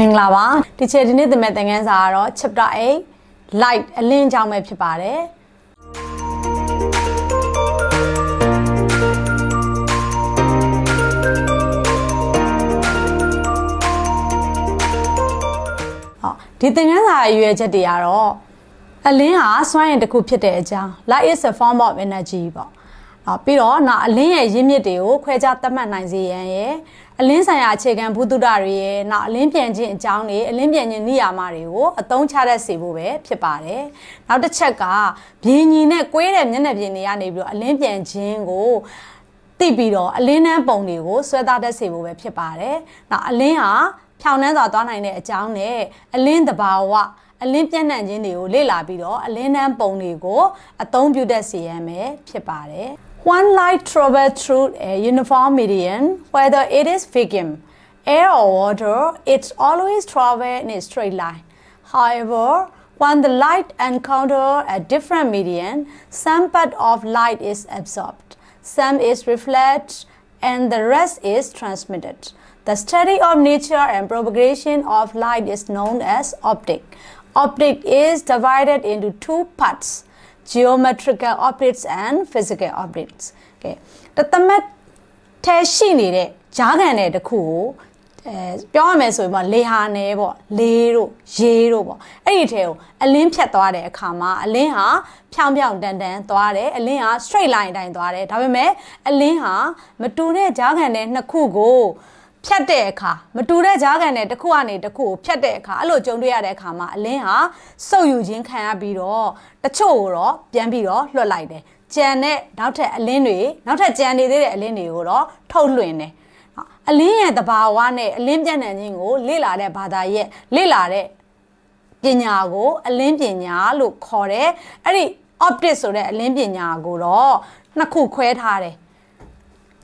မင်္ဂလာပါဒီချက်ဒီနေ့သင်မဲ့သင်ခန်းစာကတော့ chapter 8 light အလင်းအကြောင်းပဲဖြစ်ပါတယ်ဟောဒီသင်ခန်းစာရဲ့အရွယ်ချက်တွေကတော့အလင်းဟာစွမ်းရည်တစ်ခုဖြစ်တဲ့အကြောင်း light is a form of energy ပေါ့အော်ပြီးတော့နောက်အလင်းရဲ့ရင်းမြစ်တွေကိုခွဲခြားသတ်မှတ်နိုင်စေရန်ရဲ့ အလင်းဆိုင်ရာအခြေခံဘုဒ္ဓတာတွေရဲ့နောက်အလင်းပြန်ခြင်းအကြောင်းတွေအလင်းပြန်ခြင်းနိယာမတွေကိုအသုံးချတတ်စေဖို့ပဲဖြစ်ပါတယ်။နောက်တစ်ချက်ကဘင်းညီနဲ့ကွေးတဲ့မျက်နှာပြင်တွေကနေပြီးတော့အလင်းပြန်ခြင်းကိုသိပြီးတော့အလင်းနှန်းပုံတွေကိုဆွဲသားတတ်စေဖို့ပဲဖြစ်ပါတယ်။နောက်အလင်းဟာဖြောင်နှန်းစွာသွားနိုင်တဲ့အကြောင်းနဲ့အလင်းတဘာဝအလင်းပြန့်နှံ့ခြင်းတွေကိုလေ့လာပြီးတော့အလင်းနှန်းပုံတွေကိုအသုံးပြုတတ်စေရမယ်ဖြစ်ပါတယ်။ One light travels through a uniform medium, whether it is vacuum, air or water, it's always travel in a straight line. However, when the light encounter a different medium, some part of light is absorbed, some is reflected, and the rest is transmitted. The study of nature and propagation of light is known as optic. Optic is divided into two parts geometrical optics and physical optics ကဲတသမတ်ထဲရှိနေတဲ့ဂျားကန်တဲ့တစ်ခုကိုအဲပြောရမယ်ဆိုရင်ပေါ့လေဟာနယ်ပေါ့လေတို့ရေတို့ပေါ့အဲ့ဒီထဲကိုအလင်းဖြတ်သွားတဲ့အခါမှာအလင်းဟာဖြောင်ဖြောင်တန်တန်သွားတယ်အလင်းဟာ straight line အတိုင်းသွားတယ်ဒါပေမဲ့အလင်းဟာမတူတဲ့ဂျားကန်တဲ့နှစ်ခုကို ဖြတ်တဲ့အခါမတူတဲ့ကြားကန်တဲ့တစ်ခုကနေတစ်ခုကိုဖြတ်တဲ့အခါအဲ့လိုကြုံတွေ့ရတဲ့အခါမှာအလင်းဟာစုပ်ယူခြင်းခံရပြီးတော့တချို့ကိုတော့ပြန်ပြီးတော့လွှတ်လိုက်တယ်ကြံတဲ့နောက်ထပ်အလင်းတွေနောက်ထပ်ကြံနေသေးတဲ့အလင်းတွေကိုတော့ထုတ်လွှင့်တယ်အလင်းရဲ့တဘာဝနဲ့အလင်းပြန့်နှံ့ခြင်းကိုလေ့လာတဲ့ဘာသာရဲ့လေ့လာတဲ့ပညာကိုအလင်းပညာလို့ခေါ်တယ်အဲ့ဒီ optics ဆိုတဲ့အလင်းပညာကိုတော့နှစ်ခုခွဲထားတယ်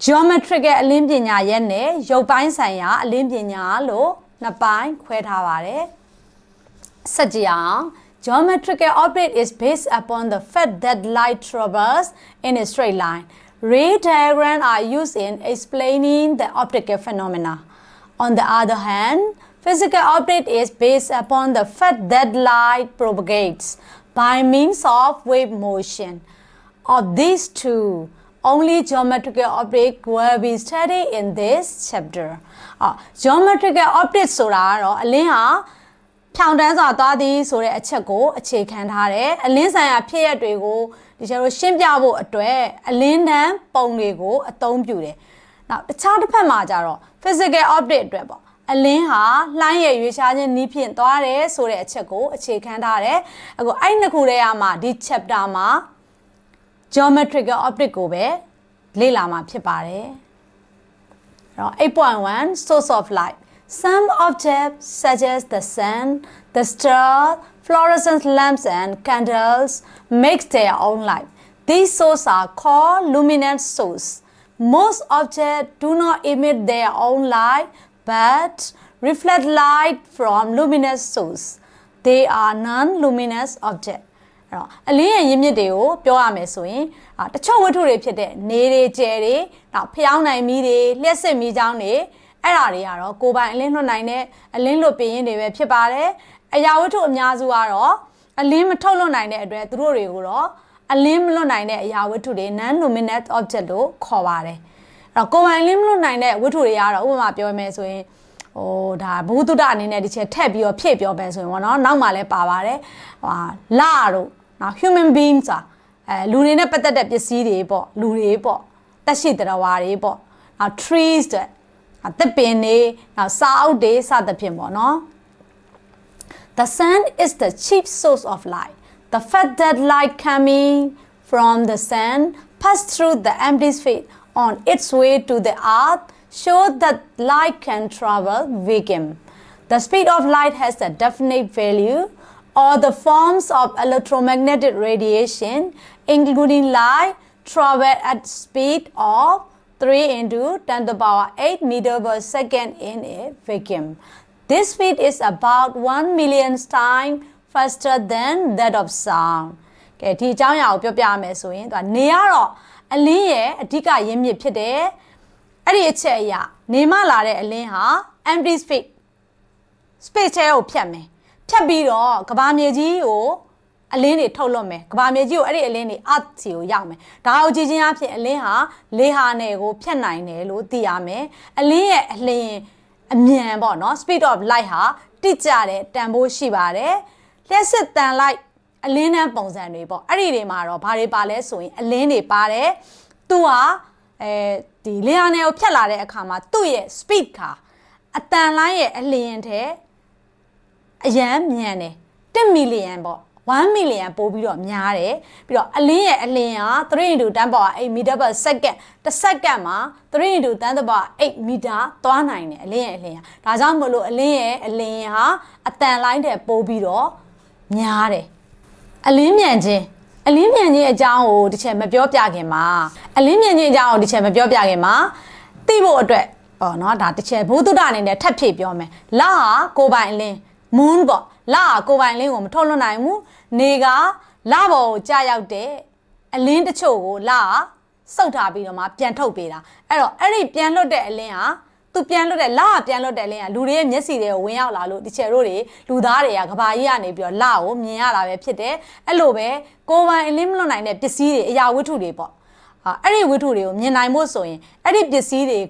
geometrical အလင်းပညာရဲ့နဲ့ရုပ်ပိုင်းဆိုင်ရာအလင်းပညာလို့နှစ်ပိုင်းခွဲထားပါတယ်စကြည့်အောင် geometrical object is based upon the fact that light travels in a straight line ray diagrams are used in explaining the optical phenomena on the other hand physical object is based upon the fact that light propagates by means of wave motion of these two only geometrical object will be studied in this chapter အော် geometrical object ဆိုတာကတော့အလင်းဟာဖြောင်တန်းစွာသွားသည်ဆိုတဲ့အချက်ကိုအခြေခံထားတယ်အလင်းဆိုင်ရာဖြစ်ရပ်တွေကိုဒီကျတော့ရှင်းပြဖို့အတွက်အလင်းတန်းပုံတွေကိုအသုံးပြုတယ်နောက်တခြားတစ်ဖက်မှာကျတော့ physical object အတွက်ပေါ့အလင်းဟာလှိုင်းရဲ့ရွေးရှားခြင်းနီးဖြင့်သွားတယ်ဆိုတဲ့အချက်ကိုအခြေခံထားတယ်အခုအဲ့နှစ်ခုတည်းကမှဒီ chapter မှာ geometrical optic ကိုပဲလေ့လာမှာဖြစ်ပါတယ်အဲ့တော့8.1 source of light some objects such as the sun the star fluorescent lamps and candles make their own light these sources are called luminous source most objects do not emit their own light but reflect light from luminous source they are non-luminous objects အဲ့တော့အလင်းရဲ့ရင်းမြစ်တွေကိုပြောရမယ်ဆိုရင်အာတချို့ဝတ္ထုတွေဖြစ်တဲ့နေတွေကျယ်တွေနောက်ဖျောင်းနိုင်မီးတွေလျှက်စစ်မီးချောင်းတွေအဲ့ဒါတွေကတော့ကိုယ်ပိုင်အလင်းလွှတ်နိုင်တဲ့အလင်းလွတ်ပြင်းတွေပဲဖြစ်ပါတယ်အရာဝတ္ထုအများစုကတော့အလင်းမထုတ်လွှတ်နိုင်တဲ့အတွက်သူတို့တွေကိုတော့အလင်းမလွတ်နိုင်တဲ့အရာဝတ္ထုတွေ non luminous object လို့ခေါ်ပါတယ်အဲ့တော့ကိုယ်ပိုင်အလင်းမလွတ်နိုင်တဲ့ဝတ္ထုတွေကတော့ဥပမာပြောမယ်ဆိုရင်ဟိုဒါဘုသူတအနေနဲ့ဒီချက်ထက်ပြီးတော့ဖြည့်ပြောမယ်ဆိုရင်ပေါ့နော်နောက်မှလည်းပါပါတယ်ဟိုလာတို့ နော် human beings อ่ะအဲလူတွေနဲ့ပတ်သက်တဲ့ပစ္စည်းတွေပေါ့လူတွေပေါ့တက်ရှိတရားဝါတွေပေါ့နောက် trees တဲ့သက်ပင်တွေနောက်စာအုပ်တွေစသဖြင့်ပေါ့နော် The sun is the chief source of light. The fact that light coming from the sun pass through the empty space on its way to the earth shows that light can travel vacuum. The speed of light has a definite value or the forms of electromagnetic radiation including light travel at speed of 3 into 10 to the power 8 meter per second in a vacuum. This speed is about 1 million times faster than that of sound. ကဲဒီအကြောင်းအရာကိုပြောပြရမယ်ဆိုရင်သူကနေရတော့အလင်းရဲ့အဓိကရင်းမြစ်ဖြစ်တယ်။အဲ့ဒီအချက်အရာနေမလာတဲ့အလင်းဟာ empty space space ထဲကိုဖြတ်မယ် ဖြတ်ပြီးတော့ကဘာမြေကြီးကိုအလင်းတွေထုတ်လွှတ်မယ်ကဘာမြေကြီးကိုအဲ့ဒီအလင်းတွေ earth စီကိုရောက်မယ်ဒါကိုကြည့်ချင်းအဖြစ်အလင်းဟာလေဟာနယ်ကိုဖြတ်နိုင်တယ်လို့သိရမယ်အလင်းရဲ့အလင်းအမြန်ပေါ့နော် speed of light ဟာတိကျတဲ့တန်ဖိုးရှိပါတယ်လျှက်စစ်တန်လိုက်အလင်းနှန်းပုံစံတွေပေါ့အဲ့ဒီတွေမှာတော့ဘာတွေပါလဲဆိုရင်အလင်းတွေပါတယ်သူဟာအဲဒီလေယာဉ်နယ်ကိုဖြတ်လာတဲ့အခါမှာသူ့ရဲ့ speed ခါအတန်လိုင်းရဲ့အလျင်ထဲ အရန်မြန်တယ်1မီလီယံပေါ့1မီလီယံပို့ပြီးတော့များတယ်ပြီးတော့အလင်းရဲ့အလင်းဟာ3 into 10 power 8 meter per second တစ်စက္ကန့်မှာ3 into 10 power 8 meter သွားနိုင်တယ်အလင်းရဲ့အလင်းဟာဒါကြောင့်မလို့အလင်းရဲ့အလင်းဟာအတန်လိုင်းတဲ့ပို့ပြီးတော့များတယ်အလင်းမြန်ခြင်းအလင်းမြန်ခြင်းအကြောင်းကိုတစ်ချက်မပြောပြခင်မှာအလင်းမြန်ခြင်းအကြောင်းကိုတစ်ချက်မပြောပြခင်မှာသိဖို့အတွက်ပေါ့နော်ဒါတစ်ချက်ဘုသူဒ္ဓအနေနဲ့ထပ်ဖြည့်ပြောမယ်လာဟာကိုပိုင်အလင်း moon ပေါ့လဟာကိုပိုင်လင်းကိုမထုတ်လွှတ်နိုင်ဘူးနေကလဘော်ကိုကြာရောက်တဲ့အလင်းတချို့ကိုလဟာစုပ်ထားပြီးတော့မှပြန်ထုတ်ပေးတာအဲ့တော့အဲ့ဒီပြန်လွတ်တဲ့အလင်းဟာသူပြန်လွတ်တဲ့လဟာပြန်လွတ်တဲ့အလင်းဟာလူတွေရဲ့မျက်စိတွေကိုဝင်ရောက်လာလို့ဒီချယ်တို့တွေလူသားတွေကကဘာကြီးကနေပြီးတော့လကိုမြင်ရတာပဲဖြစ်တယ်အဲ့လိုပဲကိုပိုင်အလင်းမလွတ်နိုင်တဲ့ပစ္စည်းတွေအရာဝတ္ထုတွေပေါ့ဟာအဲ့ဒီဝတ္ထုတွေကိုမြင်နိုင်ဖို့ဆိုရင်အဲ့ဒီပစ္စည်းတွေ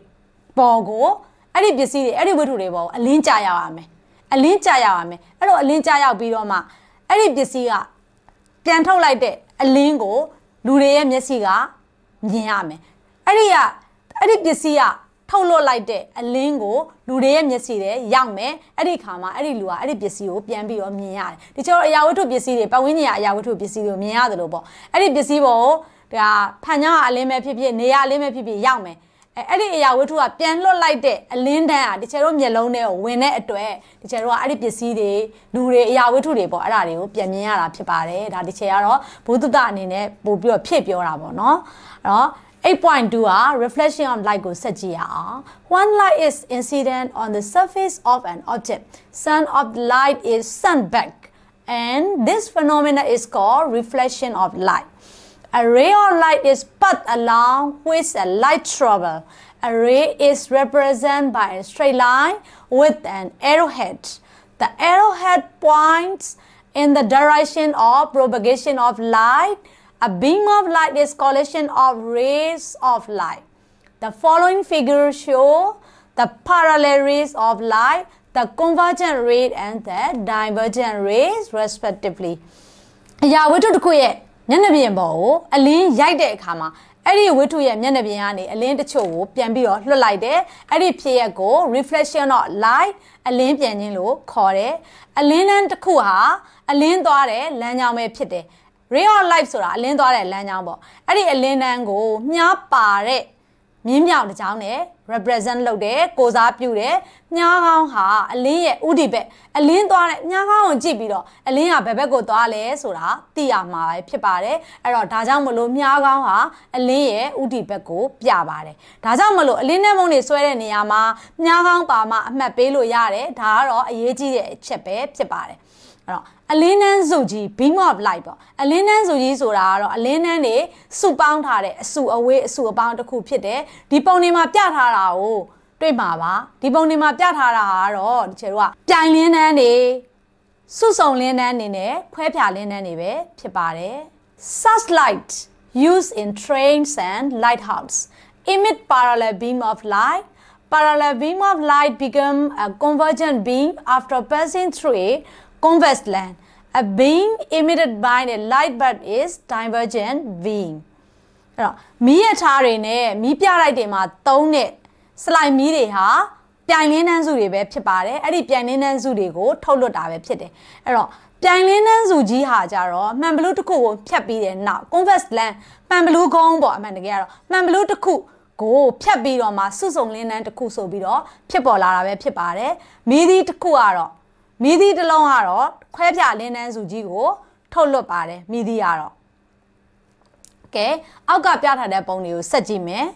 ပေါ်ကိုအဲ့ဒီပစ္စည်းတွေအဲ့ဒီဝတ္ထုတွေပေါ်ကိုအလင်းကြာရပါမယ် အလင်းကြာရပါမယ်အဲ့တော့အလင်းကြာရောက်ပြီးတော့မှအဲ့ဒီပစ္စည်းကပြန်ထုတ်လိုက်တဲ့အလင်းကိုလူတွေရဲ့မျက်စိကမြင်ရမယ်အဲ့ဒီကအဲ့ဒီပစ္စည်းကထုတ်လွှတ်လိုက်တဲ့အလင်းကိုလူတွေရဲ့မျက်စိတွေရောက်မယ်အဲ့ဒီခါမှာအဲ့ဒီလူကအဲ့ဒီပစ္စည်းကိုပြန်ပြီးတော့မြင်ရတယ်ဒီကျော်အရာဝတ္ထုပစ္စည်းတွေပတ်ဝန်းကျင်ကအရာဝတ္ထုပစ္စည်းတွေကိုမြင်ရတယ်လို့ပေါ့အဲ့ဒီပစ္စည်းပေါ်ဒါဖန်ညာအလင်းပဲဖြစ်ဖြစ်နေရအလင်းပဲဖြစ်ဖြစ်ရောက်မယ် အဲအဲ့ဒီအရာဝတ္ထုကပြန်လွတ်လိုက်တဲ့အလင်းတန်းอ่ะဒီချေတို့မျက်လုံးထဲကိုဝင်တဲ့အတွက်ဒီချေတို့ကအဲ့ဒီပစ္စည်းတွေလူတွေအရာဝတ္ထုတွေပေါ့အဲ့ဒါတွေကိုပြန်မြင်ရတာဖြစ်ပါတယ်ဒါဒီချေကတော့ဘုဒ္ဓတအနေနဲ့ပို့ပြီးတော့ဖြည့်ပြောတာပေါ့နော်အဲ့တော့8.2က reflection of light ကိုဆက်ကြည့်ရအောင် one light is incident on the surface of an object sun of light is sun back and this phenomena is called reflection of light A ray of light is path along which a light travel. A ray is represented by a straight line with an arrowhead. The arrowhead points in the direction of propagation of light. A beam of light is collection of rays of light. The following figures show the parallel rays of light, the convergent ray and the divergent rays respectively. အရာဝတ္ထုတစ်ခုရဲ့ မျက်နှာပြင်ပေါ်ကိုအလင်းရိုက်တဲ့အခါမှာအဲ့ဒီဝတ္ထုရဲ့မျက်နှာပြင်ကနေအလင်းတချို့ကိုပြန်ပြီးတော့လွှတ်လိုက်တယ်အဲ့ဒီဖြစ်ရက်ကို reflection of light အလင်းပြန်ခြင်းလို့ခေါ်တယ်အလင်းတန်းတစ်ခုဟာအလင်းသွားတဲ့လမ်းကြောင်းပဲဖြစ်တယ် ray of light ဆိုတာအလင်းသွားတဲ့လမ်းကြောင်းပေါ့အဲ့ဒီအလင်းတန်းကိုမြားပါတဲ့ မြင်းမြောင်တစ်ကြောင်းနဲ့ represent လုပ်တယ်ကိုစားပြုတယ်မြားကောင်းဟာအလင်းရဲ့ဥဒီဘက်အလင်းသွားတဲ့မြားကောင်းကိုကြည့်ပြီးတော့အလင်းကဘယ်ဘက်ကိုသွားလဲဆိုတာသိရမှာပဲဖြစ်ပါတယ်အဲ့တော့ဒါကြောင့်မလို့မြားကောင်းဟာအလင်းရဲ့ဥဒီဘက်ကိုပြပါတယ်ဒါကြောင့်မလို့အလင်းနဲ့မုံတွေဆွဲတဲ့နေရာမှာမြားကောင်းပါမှအမှတ်ပေးလို့ရတယ်ဒါကတော့အရေးကြီးတဲ့အချက်ပဲဖြစ်ပါတယ် အဲ့တော့အလင်းနှန်းစုကြီး beam of light ပေါ့အလင်းနှန်းစုကြီးဆိုတာကတော့အလင်းနှန်းတွေစုပေါင်းထားတဲ့အစုအဝေးအစုအပေါင်းတစ်ခုဖြစ်တယ်ဒီပုံတွေမှာပြထားတာကိုတွေ့မှာပါဒီပုံတွေမှာပြထားတာကတော့ဒီချေတို့ကပြိုင်လင်းနှန်းတွေစုစုံလင်းနှန်းနေနဲ့ခွဲဖြာလင်းနှန်းတွေပဲဖြစ်ပါတယ် such light used in trains and lighthouse emit parallel beam of light parallel beam of light become a convergent beam after passing through a convex lens. A beam emitted by a light bulb is divergent beam. အဲ့တော့မီးရထားတွေနဲ့မီးပြလိုက်တွေမှာသုံးတဲ့စလိုက်မီးတွေဟာပြိုင်လင်းနှန်းစုတွေပဲဖြစ်ပါတယ်အဲ့ဒီပြိုင်လင်းနှန်းစုတွေကိုထုတ်လွှတ်တာပဲဖြစ်တယ်အဲ့တော့ပြိုင်လင်းနှန်းစုကြီးဟာကြတော့မှန်ဘလူးတစ်ခုကိုဖြတ်ပြီးတဲ့နောက် convex lens မှန်ဘလူးကုန်းပေါ့အမှန်တကယ်ကတော့မှန်ဘလူးတစ်ခုကိုဖြတ်ပြီးတော့မှစုစုံလင်းနှန်းတစ်ခုဆိုပြီးတော့ဖြစ်ပေါ်လာတာပဲဖြစ်ပါတယ်မီးသီးတစ်ခုကတော့ မီးသီးတစ်လုံးကတော့ခွဲဖြာလင်းနှန်းစုကြီးကို ထုတ်လွှတ်ပါတယ်မီးသီးကတော့ကဲအောက်ကပြထားတဲ့ပုံတွေကိုဆက်ကြည့်မယ်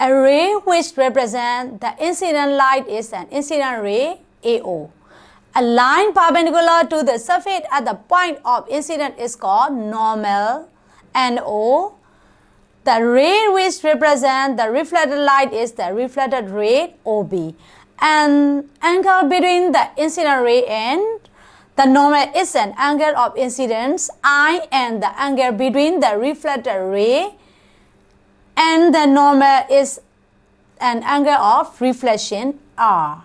A ray which represent the incident light is an incident ray AO. A line perpendicular to the surface at the point of incident is called normal NO. The ray which represent the reflected light is the reflected ray OB. An angle between the incident ray and the normal is an angle of incidence i and the angle between the reflected ray and the normal is an angle of reflection r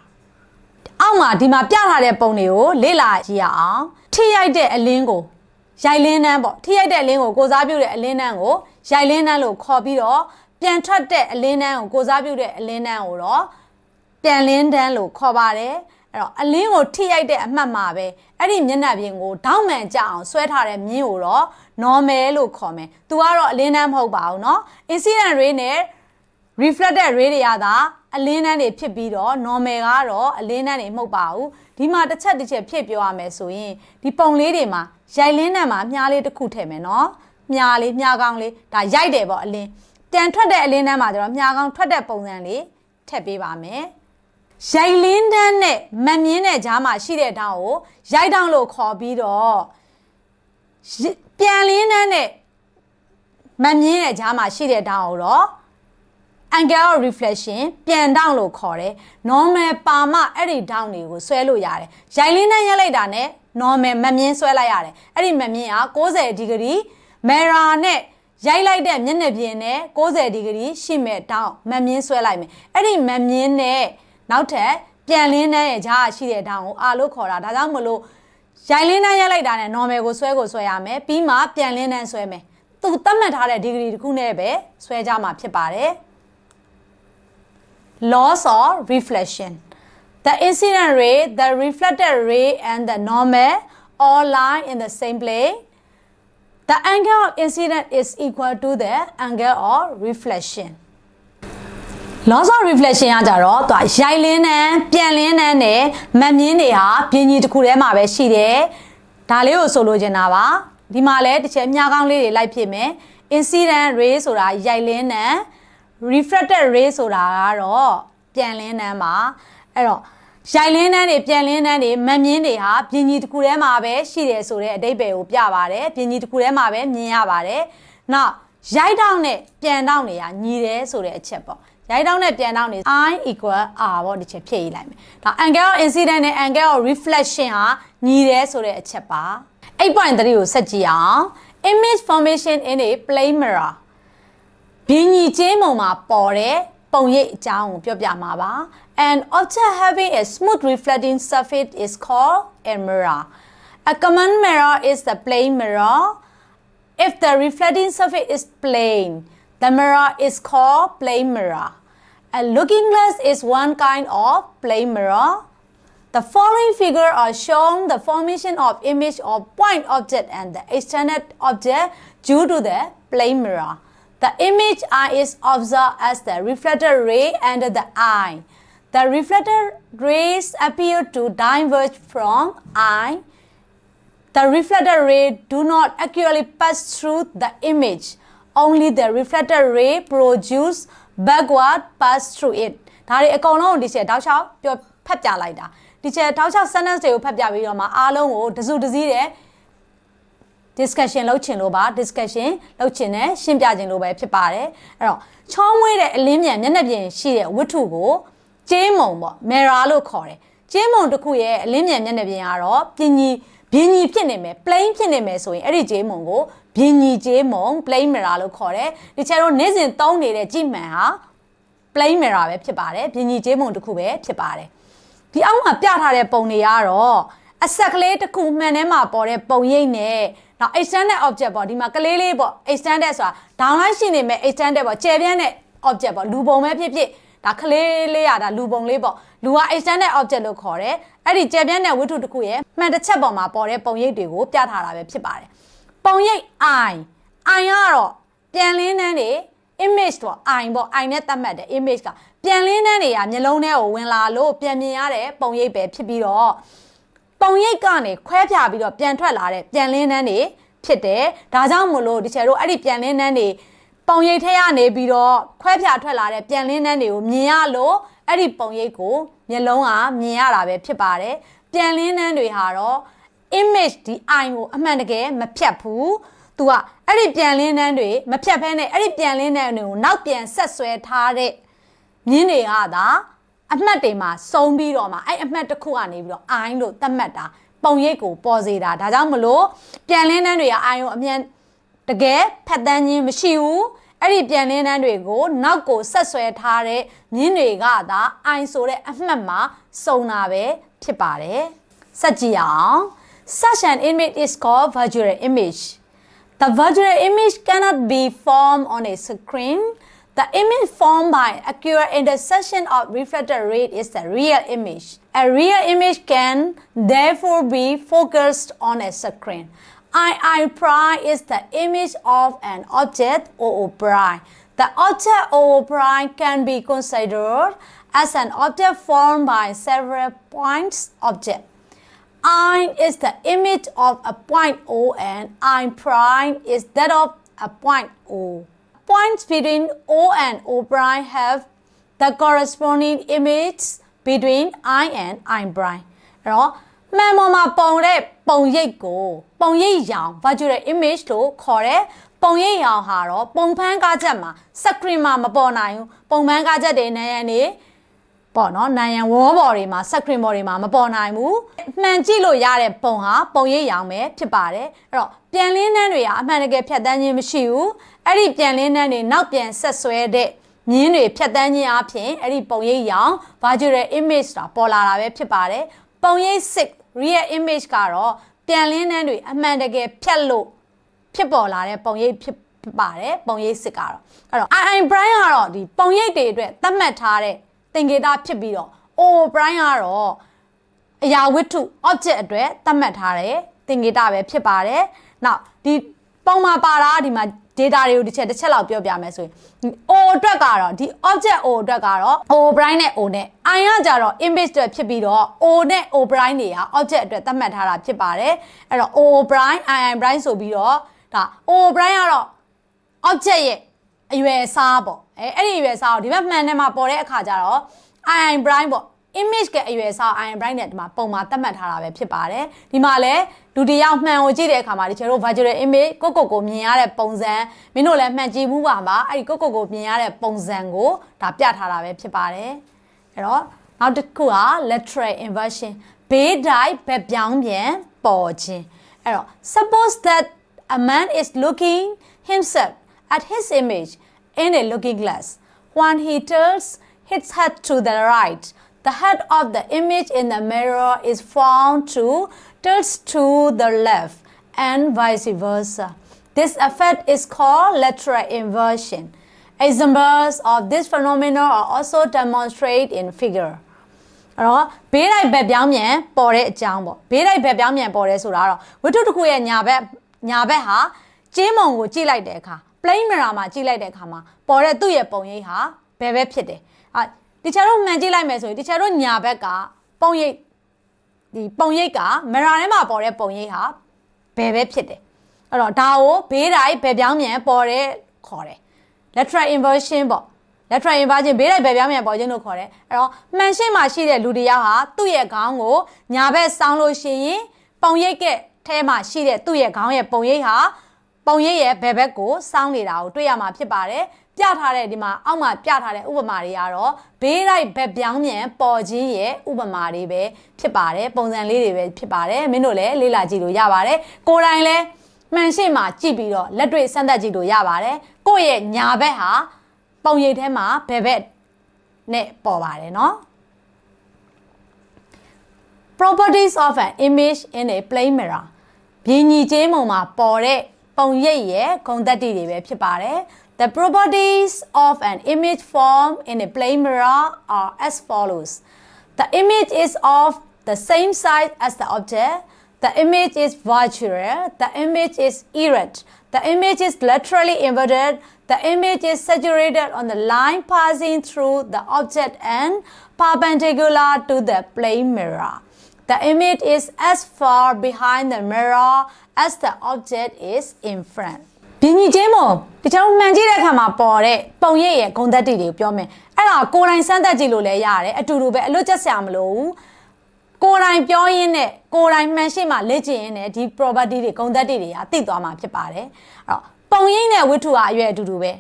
အောက်မှာဒီမှာပြထားတဲ့ပုံတွေကိုလေ့လာကြည့်ရအောင်ထိရိုက်တဲ့အလင်းကိုရိုက်လင်းနှန်းပေါ့ထိရိုက်တဲ့အလင်းကိုကိုစားပြုတဲ့အလင်းနှန်းကိုရိုက်လင်းနှန်းလို့ခေါ်ပြီးတော့ပြန်ထွက်တဲ့အလင်းနှန်းကိုကိုစားပြုတဲ့အလင်းနှန်းကိုတော့ ပြန်လင်းနှန်းလို့ခေါ်ပါတယ်အဲ့တော့အလင်းကိုထိရိုက်တဲ့အမှတ်မှာပဲအဲ့ဒီမျက်နှာပြင်ကိုတောင်းမှန်ကြအောင်ဆွဲထားတဲ့မြင်းကိုတော့ normal လို့ခေါ်မယ်။ तू ကတော့အလင်းနှန်းမဟုတ်ပါဘူးเนาะ incident ray နဲ့ reflected ray တွေကသာအလင်းနှန်းတွေဖြစ်ပြီးတော့ normal ကတော့အလင်းနှန်းတွေမဟုတ်ပါဘူးဒီမှာတစ်ချက်တစ်ချက်ဖြစ်ပြောရမယ်ဆိုရင်ဒီပုံလေးတွေမှာရိုက်လင်းနှန်းမှာမြားလေးတစ်ခုထည့်မယ်နော်မြားလေးမြားကောင်းလေးဒါရိုက်တယ်ပေါ့အလင်းပြန်ထွက်တဲ့အလင်းနှန်းမှာကျတော့မြားကောင်းထွက်တဲ့ပုံစံလေးထည့်ပေးပါမယ် ရိုက်လင်းနှန်းနဲ့မမြင်းတဲ့ကြားမှာရှိတဲ့တောင်းကိုရိုက်တောင်းလို့ခေါ်ပြီးတော့ပြန်လင်းနှန်းနဲ့မမြင်းတဲ့ကြားမှာရှိတဲ့တောင်းကိုတော့ angle of reflection ပြန်တောင်းလို့ခေါ်တယ် normal ပါမှအဲ့ဒီတောင်းတွေကိုဆွဲလို့ရတယ်ရိုက်လင်းနဲ့ရက်လိုက်တာနဲ့ normal မမြင်ဆွဲလိုက်ရတယ်အဲ့ဒီမမြင်က90 degree mirror နဲ့ရိုက်လိုက်တဲ့မျက်နှာပြင်နဲ့90 degree ရှိမဲ့တောင်းမမြင်ဆွဲလိုက်မယ်အဲ့ဒီမမြင်နဲ့ နောက်ထပ်ပြန်လင်းတဲ့ရဲ့ဂျားရှိတဲ့တောင်းကိုအာလို့ခေါ်တာဒါကြောင့်မလို့ရိုက်လင်းနဲ့ရက်လိုက်တာနဲ့ normal ကိုဆွဲကိုဆွဲရမယ်ပြီးမှပြန်လင်းနဲ့ဆွဲမယ်သူသတ်မှတ်ထားတဲ့ degree တစ်ခုနဲ့ပဲဆွဲကြမှာဖြစ်ပါတယ် loss or reflection. The incident ray, the reflected ray and the normal all lie in the same plane. The angle of incident is equal to the angle of reflection. Loss of reflection ကကြတော့သူရိုက်လင်းနဲ့ပြန်လင်းနဲ့နဲ့မမြင်းတွေဟာပြင်းကြီးတစ်ခုထဲမှာပဲရှိတယ်။ဒါလေးကိုဆိုလိုချင်တာပါ။ဒီမှာလည်းတစ်ချက်မြားကောင်းလေးတွေလိုက်ဖြစ်မယ်။ incident ray ဆိုတာရိုက်လင်းနဲ့ refracted ray ဆိုတာကတော့ပြန်လင်းနှမ်းပါအဲ့တော့ရိုက်လင်းနှမ်းတွေပြန်လင်းနှမ်းတွေမမြင်းတွေဟာပြင်းကြီးတစ်ခုထဲမှာပဲရှိတယ်ဆိုတဲ့အတိတ်ပဲကိုပြပါတယ်ပြင်းကြီးတစ်ခုထဲမှာပဲမြင်ရပါတယ်နောက်ရိုက်တောင်းနဲ့ပြန်တောင်းတွေကညီတယ်ဆိုတဲ့အချက်ပေါ့ ရိုက်တောင်းနဲ့ပြန်တောင်းတွေ i equal r ပေါ့ဒီချက်ဖြည့်ရေးလိုက်မယ်ဒါ angle of incident နဲ့ angle of reflection ဟာညီတယ်ဆိုတဲ့အချက်ပါ8.3ကိုဆက်ကြည့်အောင် image formation in a plane mirror ဘင်းကြီးကျင်းပုံမှာပေါ်တဲ့ပုံရိပ်အကြောင်းကိုပြောပြမှာပါ an object having a smooth reflecting surface is called a mirror a common mirror is the plane mirror if the reflecting surface is plane the mirror is called plane mirror a looking glass is one kind of plane mirror The following figure are showing the formation of image of point object and the extended object due to the plane mirror. The image eye is observed as the reflected ray under the eye. The reflected rays appear to diverge from eye. The reflected ray do not accurately pass through the image. Only the reflected ray produce backward pass through it. ဒါတွေအကုန်လုံးဒီချက်တောက်လျှောက်ပြောဖတ်ပြလိုက်တာဒီချက်တောက်လျှောက် sentence တွေကိုဖတ်ပြပြီးတော့မှအားလုံးကိုတစုတစည်းတဲ့ discussion လုပ်ချင်လို့ပါ discussion လုပ်ချင်တယ်ရှင်းပြချင်လို့ပဲဖြစ်ပါတယ်အဲ့တော့ချောမွေးတဲ့အလင်းမြန်မျက်နှာပြင်ရှိတဲ့ဝတ္ထုကိုကျင်းမုံပေါ့ mirror လို့ခေါ်တယ်ကျင်းမုံတစ်ခုရဲ့အလင်းမြန်မျက်နှာပြင်ကတော့ပြင်းကြီး ဘင်းကြီးဖြစ်နေမယ် plain ဖြစ်နေမယ်ဆိုရင်အဲ့ဒီကျင်းမုံကိုဘင်းကြီးကျင်းမုံ plain mirror လို့ခေါ်တယ်ဒီချက်တော့နေ့စဉ်သုံးနေတဲ့ကြည့်မှန်ဟာ plain mirror ပဲဖြစ်ပါတယ်ဘင်းကြီးကျင်းမုံတစ်ခုပဲဖြစ်ပါတယ်ဒီအောက်မှာပြထားတဲ့ပုံတွေကတော့အဆက်ကလေးတစ်ခုမှန်ထဲမှာပေါ်တဲ့ပုံရိပ်နဲ့နောက် extended object ပေါ့ဒီမှာကလေးလေးပေါ့ extended ဆိုတာ downline ရှိနေမဲ့ extended ပေါ့ကျယ်ပြန့်တဲ့ object ပေါ့လူပုံပဲဖြစ်ဖြစ် ဒါကလေးလေးရတာလူပုံလေးပေါ့လူက extended object လို့ခေါ်တယ်အဲ့ဒီကျယ်ပြန့်တဲ့ဝတ္ထုတစ်ခုရဲ့မှန်တစ်ချက်ပေါ်မှာပေါ်တဲ့ပုံရိပ်တွေကိုပြထားတာပဲဖြစ်ပါတယ်ပုံရိပ် i i ကတော့ပြန်လင်းနှန်းတွေ image ပေါ့ i ပေါ့ i နဲ့သတ်မှတ်တယ် image ကပြန်လင်းနှန်းတွေကမျက်လုံးထဲကိုဝင်လာလို့ပြန်မြင်ရတဲ့ပုံရိပ်ပဲဖြစ်ပြီးတော့ပုံရိပ်ကနေခွဲပြပြီးတော့ပြန်ထွက်လာတဲ့ပြန်လင်းနှန်းတွေဖြစ်တယ်ဒါကြောင့်မို့လို့ဒီချေတို့အဲ့ဒီပြန်လင်းနှန်းတွေ ပုံရိပ်ထဲကနေပြီးတော့ခွဲပြထွက်လာတဲ့ပြန်လင်းနှန်းတွေကိုမြင်ရလို့အဲ့ဒီပုံရိပ်ကိုမျက်လုံးကမြင်ရတာပဲဖြစ်ပါတယ်ပြန်လင်းနှန်းတွေဟာတော့ image ဒီ i ကိုအမှန်တကယ်မဖြတ်ဘူးသူကအဲ့ဒီပြန်လင်းနှန်းတွေမဖြတ်ဖဲနဲ့အဲ့ဒီပြန်လင်းနှန်းတွေကိုနောက်ပြန်ဆက်ဆွဲထားတဲ့မြင်းတွေကသာအမှတ်တွေမှာစုံပြီးတော့မှအဲ့အမှတ်တစ်ခုကနေပြီးတော့ i လို့သတ်မှတ်တာပုံရိပ်ကိုပေါ်စေတာဒါကြောင့်မလို့ပြန်လင်းတန်းတွေက i ကိုအမြန်တကယ်ဖက်တန်းခြင်းမရှိဘူး အဲ့ဒီပြန်လင်းတန်းတွေကိုနောက်ကိုဆက်ဆွဲထားတဲ့မြင်းတွေကသာ i ဆိုတဲ့အမှတ်မှာစုံတာပဲဖြစ်ပါတယ်စက်ကြည့်အောင် such an image is called virtual image The virtual image cannot be formed on a screen. The image formed by accurate intersection of reflected rate is the real image. A real image can therefore be focused on a screen. II prime is the image of an object OO prime. The object OO prime can be considered as an object formed by several points object. I is the image of a point O and I prime is that of a point O. Points between O and O prime have the corresponding image between I and I prime. အဲ့တော့ မှန်ပေါ်မှာပုံတဲ့ပုံရိပ်ကိုပုံရိပ်ရောင် virtual image လို့ခေါ်တဲ့ပုံရိပ်ရောင်ဟာတော့ပုံဖန်းကားချက်မှာ screen မှာမပေါ်နိုင်ဘူးပုံဖန်းကားချက်တွေနဲ့ရန်နေပေါ့နော်နိုင်ရန်ဝေါ်ဘော်တွေမှာစကရင်ဘော်တွေမှာမပေါ်နိုင်ဘူးမှန်ကြည့်လို့ရတဲ့ပုံဟာပုံရိပ်ရောင်ပဲဖြစ်ပါတယ်အဲ့တော့ပြန်လင်းနှန်းတွေကအမှန်တကယ်ဖြတ်တန်းခြင်းမရှိဘူးအဲ့ဒီပြန်လင်းနှန်းတွေနောက်ပြန်ဆက်ဆွဲတဲ့မြင်းတွေဖြတ်တန်းခြင်းအပြင်အဲ့ဒီပုံရိပ်ရောင် virtual image တာပေါ်လာတာပဲဖြစ်ပါတယ်ပုံရိပ်စစ် real image ကတော့ပြန်လင်းနှန်းတွေအမှန်တကယ်ဖြတ်လို့ဖြစ်ပေါ်လာတဲ့ပုံရိပ်ဖြစ်ဖြစ်ပါတယ်ပုံရိပ်စစ်ကတော့အဲ့တော့ i prime ကတော့ဒီပုံရိပ်တွေအတွက်သတ်မှတ်ထားတဲ့သင်္ကေတဖြစ်ပြီးတော့ O prime ကတော့အရာဝတ္ထု object အတွက်သတ်မှတ်ထားတဲ့သင်္ကေတပဲဖြစ်ပါတယ်။နောက်ဒီပုံမှာပါတာဒီမှာ data တွေကိုတစ်ချက်တစ်ချက်လောက်ပြောပြမယ်ဆိုရင် O အတွက်ကတော့ဒီ object O အတွက်ကတော့ O prime နဲ့ O နဲ့ I ကကြတော့ image အတွက်ဖြစ်ပြီးတော့ O နဲ့ O prime တွေက object အတွက်သတ်မှတ်ထားတာဖြစ်ပါတယ်။အဲ့တော့ O prime I I prime ဆိုပြီးတော့ဒါ O prime ကတော့ object ရဲ့အရွယ်အစားပေါ့အဲအဲ့ဒီအရွယ်အစားကိုဒီဘက်မှန်ထဲမှာပေါ်တဲ့အခါကျတော့ i prime ပေါ့ image ကအရွယ်အစား i prime နဲ့ဒီမှာပုံမှာသတ်မှတ်ထားတာပဲဖြစ်ပါတယ်ဒီမှာလဲလူတစ်ယောက်မှန်ကိုကြည့်တဲ့အခါမှာဒီကျတို့ virtual image ကိုကိုကိုမြင်ရတဲ့ပုံစံမင်းတို့လည်းမှန်ကြည့်မှုပါမှာအဲ့ဒီကိုကိုကိုမြင်ရတဲ့ပုံစံကိုဒါပြထားတာပဲဖြစ်ပါတယ်အဲ့တော့နောက်တစ်ခုက lateral inversion ဘေးတိုင်းဘက်ပြောင်းပြန်ပေါ်ခြင်းအဲ့တော့ suppose that a man is looking himself at his image in a looking glass. When he turns his head to the right, the head of the image in the mirror is found to tilt to the left and vice versa. This effect is called lateral inversion. Examples of this phenomenon are also demonstrated in figure. အဲ့တော့ဘေးလိုက်ဘက်ပြောင်းမြန်ပေါ်တဲ့အကြောင်းပေါ့ဘေးလိုက်ဘက်ပြောင်းမြန်ပေါ်တယ်ဆိုတာကတော့ဝတ္ထုတစ်ခုရဲ့ညာဘက်ညာဘက်ဟာကျင်းမုံကိုကြည့်လိုက်တဲ့အခါ plain mirror မှာကြည့်လိုက်တဲ့အခါမှာပေါ်တဲ့သူ့ရဲ့ပုံရိပ်ဟာဘယ်ဘက်ဖြစ်တယ်အာ တခြားတို့မှန်ကြည့်လိုက်မယ်ဆိုရင်တခြားတို့ညာဘက်ကပုံရိပ်ဒီပုံရိပ်က mirror ထဲမှာပေါ်တဲ့ပုံရိပ်ဟာဘယ်ဘက်ဖြစ်တယ်အဲ့တော့ဒါကိုဘေးတိုင်းဘယ်ပြောင်းမြန်ပေါ်တဲ့ခေါ်တယ် lateral inversion ပေါ့ lateral inversion ဘေးလိုက်ဘယ်ပြောင်းမြန်ပေါ်ခြင်းလို့ခေါ်တယ်အဲ့တော့မှန်ရှင်းမှာရှိတဲ့လူတစ်ယောက်ဟာသူ့ရဲ့ခေါင်းကိုညာဘက်ဆောင်းလို့ရှိရင်ပုံရိပ်ကထဲမှာရှိတဲ့သူ့ရဲ့ခေါင်းရဲ့ပုံရိပ်ဟာပုံရိပ်ရဲ့ဘယ်ဘက်ကိုစောင်းနေတာကိုတွေ့ရမှာဖြစ်ပါတယ် ပြထားတဲ့ဒီမှာအောက်မှာပြထားတဲ့ဥပမာတွေကတော့ဘေးလိုက်ဘက်ပြောင်းမြန်ပေါ်ခြင်းရဲ့ဥပမာတွေပဲဖြစ်ပါတယ်ပုံစံလေးတွေပဲဖြစ်ပါတယ်မင်းတို့လည်းလေ့လာကြည့်လို့ရပါတယ်ကိုယ်တိုင်လည်းမှန်ရှိမှကြည့်ပြီးတော့လက်တွေ့စမ်းသပ်ကြည့်လို့ရပါတယ်ကိုယ့်ရဲ့ညာဘက်ဟာပုံရိပ်ထဲမှာဘယ်ဘက်နဲ့ပေါ်ပါတယ်เนาะ properties of an image in a plane mirror မြင်ညီချင်းပုံမှာပေါ်တဲ့ပုံရိပ်ရဲ့ဂုဏ်သတ္တိတွေပဲဖြစ်ပါတယ် The properties of an image formed in a plane mirror are as follows. The image is of the same size as the object. The image is virtual. The image is erect. The image is laterally inverted. The image is saturated on the line passing through the object and perpendicular to the plane mirror. The image is as far behind the mirror as the object is in front. ပြင်းကြီးချင်းမတခြားမှန်ကြည့်တဲ့အခါမှာပေါ်တဲ့ပုံရိပ်ရဲ့ဂုဏ်သတ္တိတွေကိုပြောမယ်အဲ့ဒါကိုယ်တိုင်စမ်းသပ်ကြည့်လို့လည်းရတယ်အတူတူပဲအလွတ်ကျက်ဆရာမလို့ကိုယ်တိုင်ပြောရင်းနဲ့ကိုယ်တိုင်မှန်ရှိမှလေ့ကျင့်ရင်းနဲ့ဒီ property တွေဂုဏ်သတ္တိတွေကသိသွားမှာဖြစ်ပါတယ်အဲ့တော့ပုံရိပ်နဲ့ဝတ္ထုကအရွယ်အတူတူပဲ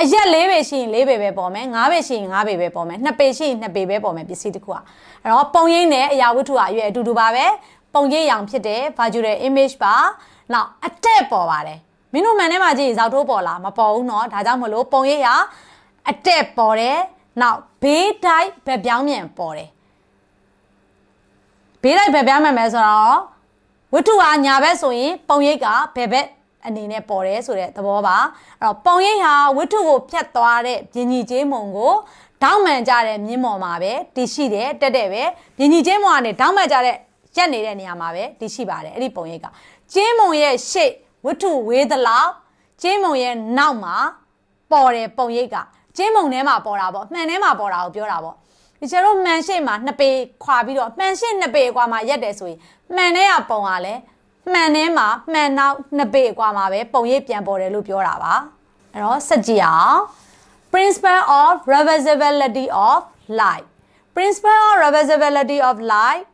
အရက်၄ပေရှိရင်၄ပေပဲပေါ်မယ်၅ပေရှိရင်၅ပေပဲပေါ်မယ်2ပေရှိရင်2ပေပဲပေါ်မယ်ပစ္စည်းတစ်ခုอ่ะအဲ့တော့ပုံရိပ်နဲ့အရာဝတ္ထုကအရွယ်အတူတူပါပဲပုံရိပ်ရောင်ဖြစ်တဲ့ virtual image ပါနောက်အတက်ပေါ်ပါတယ် မင်းတို့မှန်ထဲမှာကြည့်ရင်ဇောက်ထိုးပေါ်လာမပေါ်ဘူးเนาะဒါကြောင့်မလို့ပုံရိပ်ဟာအတက်ပေါ်တယ်နောက်ဘေးတိုက်ဗက်ပြောင်းမြန်ပေါ်တယ်ဘေးတိုက်ဗက်ပြောင်းမြန်မယ်ဆိုတော့ဝတ္ထုဟာညာဘက်ဆိုရင်ပုံရိပ်ကဘယ်ဘက်အနေနဲ့ပေါ်တယ်ဆိုတဲ့သဘောပါအဲ့တော့ပုံရိပ်ဟာဝတ္ထုကိုဖြတ်သွားတဲ့ပြင်ကြီးကျေးမုံကိုတောင်းမှန်ကြတဲ့မြင်းမော်မှာပဲတည်ရှိတယ်တက်တဲ့ပဲပြင်ကြီးကျေးမုံကနေတောင်းမှန်ကြတဲ့ရက်နေတဲ့နေရာမှာပဲတည်ရှိပါတယ်အဲ့ဒီပုံရိပ်ကကျေးမုံရဲ့ရှေ့ ဝတ္ထုဝေးသလောက်ကျေးမုံရဲ့နောက်မှာပေါ်တယ်ပုံရိပ်ကကျင်းမုံထဲမှာပေါ်တာပေါ့မှန်ထဲမှာပေါ်တာကိုပြောတာပေါ့ဒီကျတော့မှန်ရှိမှာနှစ်ပေခွာပြီးတော့မှန်ရှိနှစ်ပေကွာမှာရက်တယ်ဆိုရင်မှန်ထဲကပုံကလည်းမှန်ထဲမှာမှန်နောက်နှစ်ပေကွာမှာပဲပုံရိပ်ပြန်ပေါ်တယ်လို့ပြောတာပါအဲ့တော့စက်ကြည့်အောင် principle of reversibility of light principle of reversibility of light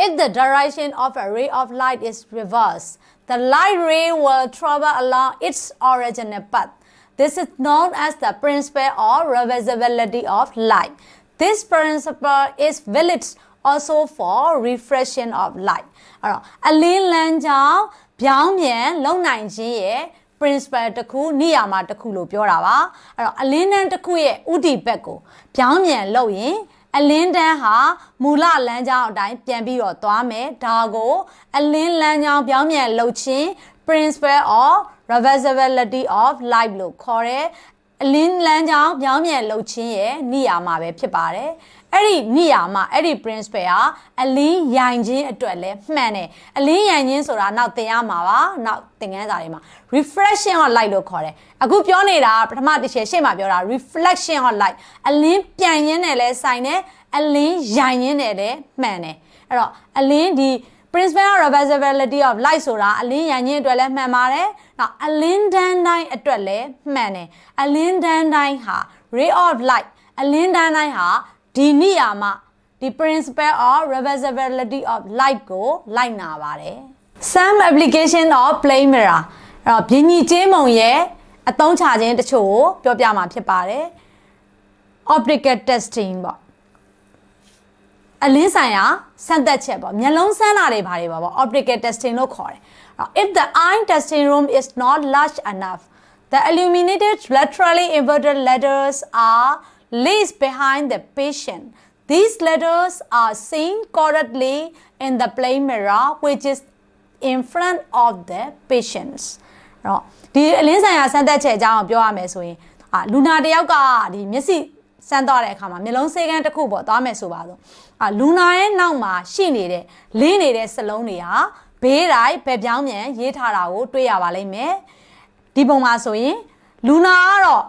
If the direction of a ray of light is reversed, the light ray will travel along its original path. This is known as the principle of reversibility of light. This principle is valid also for refraction of light. အဲ့တော့အလင်းလန်းကြောင့်ပြောင်းပြန်လုံနိုင်ခြင်းရဲ့ principle တစ်ခုနိယာမတစ်ခုလို့ပြောတာပါအဲ့တော့အလင်းတန်းတစ်ခုရဲ့ဥတီဘက်ကိုပြောင်းပြန်လုပ်ရင် အလင်းတန်းဟာမူလလမ်းကြောင်းအတိုင်းပြန်ပြီးတော့သွားမယ်ဒါကိုအလင်းလမ်းကြောင်းပြောင်းပြန်လုပ်ခြင်း principle of reversibility of light လို့ခေါ်တယ်အလင်းလမ်းကြောင်းပြောင်းပြန်လုပ်ခြင်းရဲ့နိယာမပဲဖြစ်ပါတယ် အဲ့ဒီနိယာမအဲ့ဒီ principle ဟာအလင်းရိုင်ခြင်းအတွက်လဲမှန်တယ်အလင်းရိုင်ခြင်းဆိုတာနောက်သင်ရမှာပါနောက်သင်ခန်းစာတွေမှာ reflection of light လို့ခေါ်တယ်အခုပြောနေတာပထမတစ်ချက်ရှေ့မှာပြောတာ reflection of light အလင်းပြန်ရင်းနဲ့လဲဆိုင်တယ်အလင်းရိုင်ရင်းနဲ့လဲမှန်တယ်အဲ့တော့အလင်းဒီ principle of reversibility of light ဆိုတာအလင်းရိုင်ခြင်းအတွက်လည်းမှန်ပါတယ်။နောက်အလင်းတန်းတိုင်းအတွက်လည်းမှန်တယ်။အလင်းတန်းတိုင်းဟာ ray of light အလင်းတန်းတိုင်းဟာ ဒီနေရာမှာဒီ principle of reversibility of light ကို လိုက်နာပါတယ်။ some application of plane mirror အဲ့တော့ပြင်းကြီးကျေးမုံရဲ့အသုံးချခြင်းတချို့ကိုပြောပြမှာဖြစ်ပါတယ်။ optical testing ပေါ့အလင်းဆိုင်ရာစမ်းသပ်ချက်ပေါ့မျက်လုံးစမ်းတာတွေဘာတွေပါပေါ့ optical testing လို့ခေါ်တယ်။ if the eye testing room is not large enough the illuminated laterally inverted letters are placed behind the patient these letters are seen correctly in the plane mirror which is in front of the patients တော့ဒီအလင်းဆိုင်ရာစမ်းသပ်ချက်အကြောင်းပြောရမယ်ဆိုရင်အာလူနာတယောက်ကဒီမျက်စိစမ်းသွားတဲ့အခါမှာမျက်လုံးစေးကန်းတစ်ခုပေါ့သွားမယ်ဆိုပါတော့အာလူနာရဲ့နောက်မှာရှိနေတဲ့လင်းနေတဲ့စလုံးတွေဟာဘေးတိုင်းဗက်ပြောင်းမြန်ရေးထားတာကိုတွေ့ရပါလိမ့်မယ်ဒီပုံမှာဆိုရင်လူနာကတော့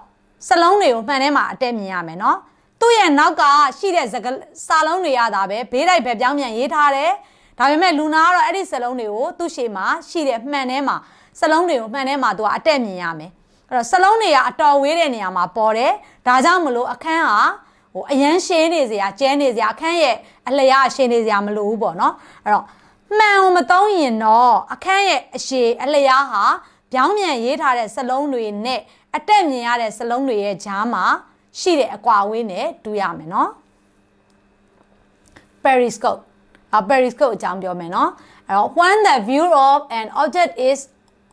စလုံးတွေကိုမှန်ထဲမှာအတက်မြင်ရမယ်နော်သူ့ရဲ့နောက်ကရှိတဲ့စကစာလုံးတွေရတာပဲဘေးတိုင်းဗက်ပြောင်းမြန်ရေးထားတယ်ဒါပေမဲ့လူနာကတော့အဲ့ဒီစလုံးတွေကိုသူ့ရှေ့မှာရှိတဲ့မှန်ထဲမှာစလုံးတွေကိုမှန်ထဲမှာသူကအတက်မြင်ရမယ်အဲ့တော့စလုံးတွေကအတော်ဝေးတဲ့နေရာမှာပေါ်တယ်ဒါကြောင့်မလို့အခန်းဟာဟိုအရန်ရှင်းနေစရာကျဲနေစရာအခန်းရဲ့အလျားရှင်းနေစရာမလိုဘူးပေါ့နော်အဲ့တော့မှန်ကိုမသုံးရင်တော့အခန်းရဲ့အရှိအလျားဟာပြောင်းပြန်ရေးထားတဲ့စလုံးတွေနဲ့ အတက်မြင်ရတဲ့စလုံးတွေရဲ့ဂျားမှာရှိတဲ့အကွာအဝေးနဲ့တူရမယ်နော် periscope အ periscope အကြောင်းပြောမယ်နော်အဲ့တော့ when the view of an object is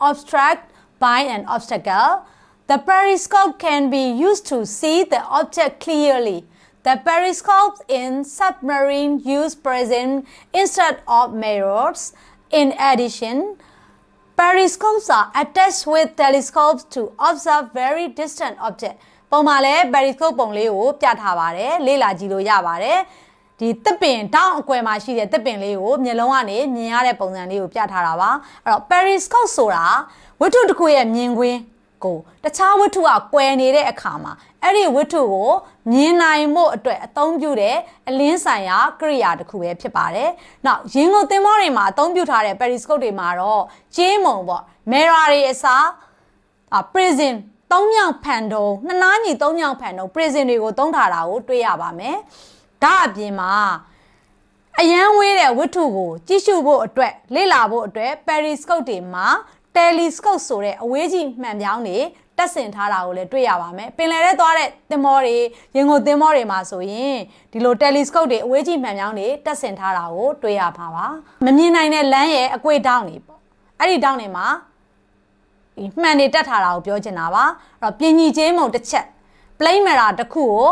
obstruct by an obstacle the periscope can be used to see the object clearly the periscopes in submarine use present instead of mirrors in addition periscopes are attached with telescopes to observe very distant objects ပုံမှာလဲ periscope ပုံလေးကိုပြထားပါတယ်လေ့လာကြည့်လို့ရပါတယ်ဒီတစ်ပင်တောင်းအကွယ်မှာရှိတဲ့တစ်ပင်လေးကိုမျက်လုံးကနေမြင်ရတဲ့ပုံစံလေးကိုပြထားတာပါအဲ့တော့ periscope ဆိုတာဝတ္ထုတစ်ခုရဲ့မြင်ကွင်း ကိုတခြားဝတ္ထုကကွယ်နေတဲ့အခါမှာအဲ့ဒီဝတ္ထုကိုမြင်နိုင်မှုအတွက်အသုံးပြုတဲ့အလင်းဆိုင်ရာကိရိယာတစ်ခုပဲဖြစ်ပါတယ်။နောက်ရင်ကုန်သင်္ဘောတွေမှာအသုံးပြုထားတဲ့ periscope တွေမှာတော့ကျေးမုံပေါ့ mirror တွေအစား prism သုံးမြောင်ဖန်တုံးနှစ်နားညီသုံးမြောင်ဖန်တုံး prism တွေကိုသုံးထားတာကိုတွေ့ရပါမယ်။ဒါအပြင်မှာအရန်ဝေးတဲ့ဝတ္ထုကိုကြည့်ရှုဖို့အတွက်လေ့လာဖို့အတွက် periscope တွေမှာ telescope ဆိုတဲ့အဝေးကြီးမှန်ပြောင်းတွေတက်ဆင်ထားတာကိုလည်းတွေ့ရပါမယ်ပင်လယ်ထဲသွားတဲ့သင်္ဘောတွေရင်ကုန်သင်္ဘောတွေမှာဆိုရင်ဒီလို telescope တွေအဝေးကြီးမှန်ပြောင်းတွေတက်ဆင်ထားတာကိုတွေ့ရပါပါမမြင်နိုင်တဲ့လမ်းရဲ့အကွေ့တောင်းတွေပေါ့အဲ့ဒီတောင်းတွေမှာဒီမှန်တွေတက်ထားတာကိုပြောချင်တာပါအဲ့တော့ပြင်ညီချင်းမုံတစ်ချက် plane mirror တစ်ခုကို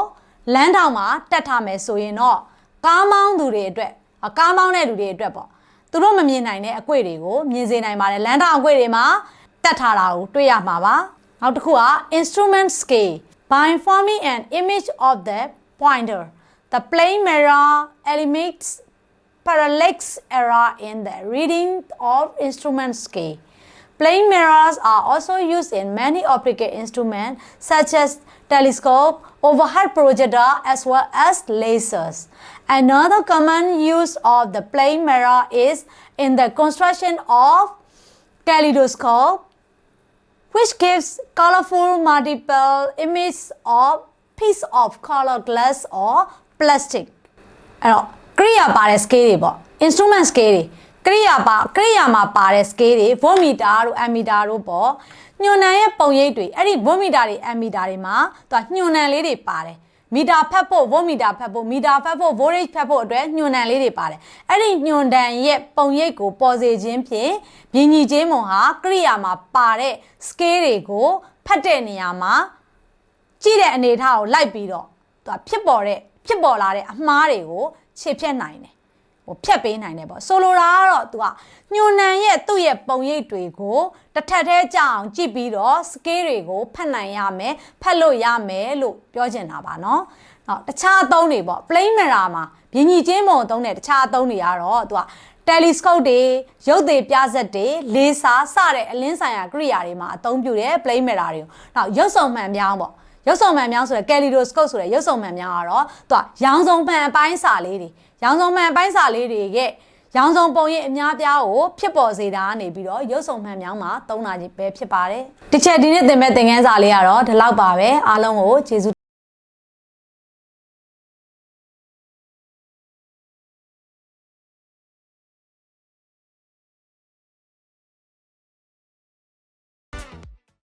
လမ်းတောင်မှာတက်ထားမယ်ဆိုရင်တော့ကားမောင်းသူတွေအတွက်အကားမောင်းတဲ့လူတွေအတွက်ပေါ့ သူတို့မမြင်နိုင်တဲ့အကွေ့တွေကိုမြင်စေနိုင်ပါတယ်လမ်းတောင်အကွေ့တွေမှာတက်ထားတာကိုတွေ့ရမှာပါနောက်တစ်ခုက instrument scale by forming an image of the pointer the plane mirror eliminates parallax error in the reading of instrument scale Plane mirrors are also used in many optical instruments such as telescope, overhead projector as well as lasers. Another common use of the plane mirror is in the construction of kaleidoscope which gives colorful multiple images of piece of color glass or plastic အဲ့တော့ကရိယာပါတဲ့ scale တွေပေါ့ instrument scale တွေကရိယာပါကရိယာမှာပါတဲ့ scale တွေ voltmeter တို့ ammeter တို့ပေါ့ ညွန်နံရဲ့ပုံရိပ်တွေအဲ့ဒီ voltmeter တွေ ammeter တွေမှာသူကညွန်နံလေးတွေပါတယ်မီတာဖတ်ဖို့ voltmeter ဖတ်ဖို့မီတာဖတ်ဖို့ voltage ဖတ်ဖို့အတွက်ညွန်နံလေးတွေပါတယ်အဲ့ဒီညွန်တန်ရဲ့ပုံရိပ်ကိုပေါ်စေခြင်းဖြင့်မြင်ညီချင်းမုံဟာကရိယာမှာပါတဲ့ scale တွေကိုဖတ်တဲ့နေရာမှာကြည့်တဲ့အနေအထားကိုလိုက်ပြီးတော့သူကဖြစ်ပေါ်တဲ့ဖြစ်ပေါ်လာတဲ့အမှားတွေကိုခြေဖြတ်နိုင်တယ် ဟိုဖြတ်ပေးနိုင်တယ်ပေါ့ဆိုလိုတာကတော့သူကညွန်နံရဲ့သူ့ရဲ့ပုံရိပ်တွေကိုတစ်ထပ်တည်းကြအောင်ကြည့်ပြီးတော့ scale တွေကိုဖတ်နိုင်ရမယ်ဖတ်လို့ရမယ်လို့ပြောချင်တာပါနော်နော်တခြားအသုံးတွေပေါ့ plane mirror မှာမြင်ကြီးချင်းပုံအသုံးနဲ့တခြားအသုံးတွေကတော့သူက telescope တွေရုပ်သေးပြဇက်တွေလေဆာစတဲ့အလင်းဆိုင်ရာကိရိယာတွေမှာအသုံးပြုတဲ့ plane mirror တွေကိုနောက်ရုပ်ဆောင်မှန်ပြောင်းပေါ့ရုပ်ဆောင်မှန်မြောင်းဆိုရယ် Kaleidoscope ဆိုရယ်ရုပ်ဆောင်မှန်မြောင်းကတော့သူကရောင်စုံမှန်အပိုင်းစာလေးတွေ ရောင်စုံမှန်အပိုင်းစာလေးတွေရဲ့ရောင်စုံပုံရိပ်အများပြားကိုဖြစ်ပေါ်စေတာကနေပြီးတော့ရုပ်စုံမှန်ပြောင်းမှာသုံးတာကြီးပဲဖြစ်ပါတယ်။တစ်ချက်ဒီနေ့သင်မဲ့သင်ခန်းစာလေးကတော့ဒီလောက်ပါပဲအားလုံးကိုကျေးဇူး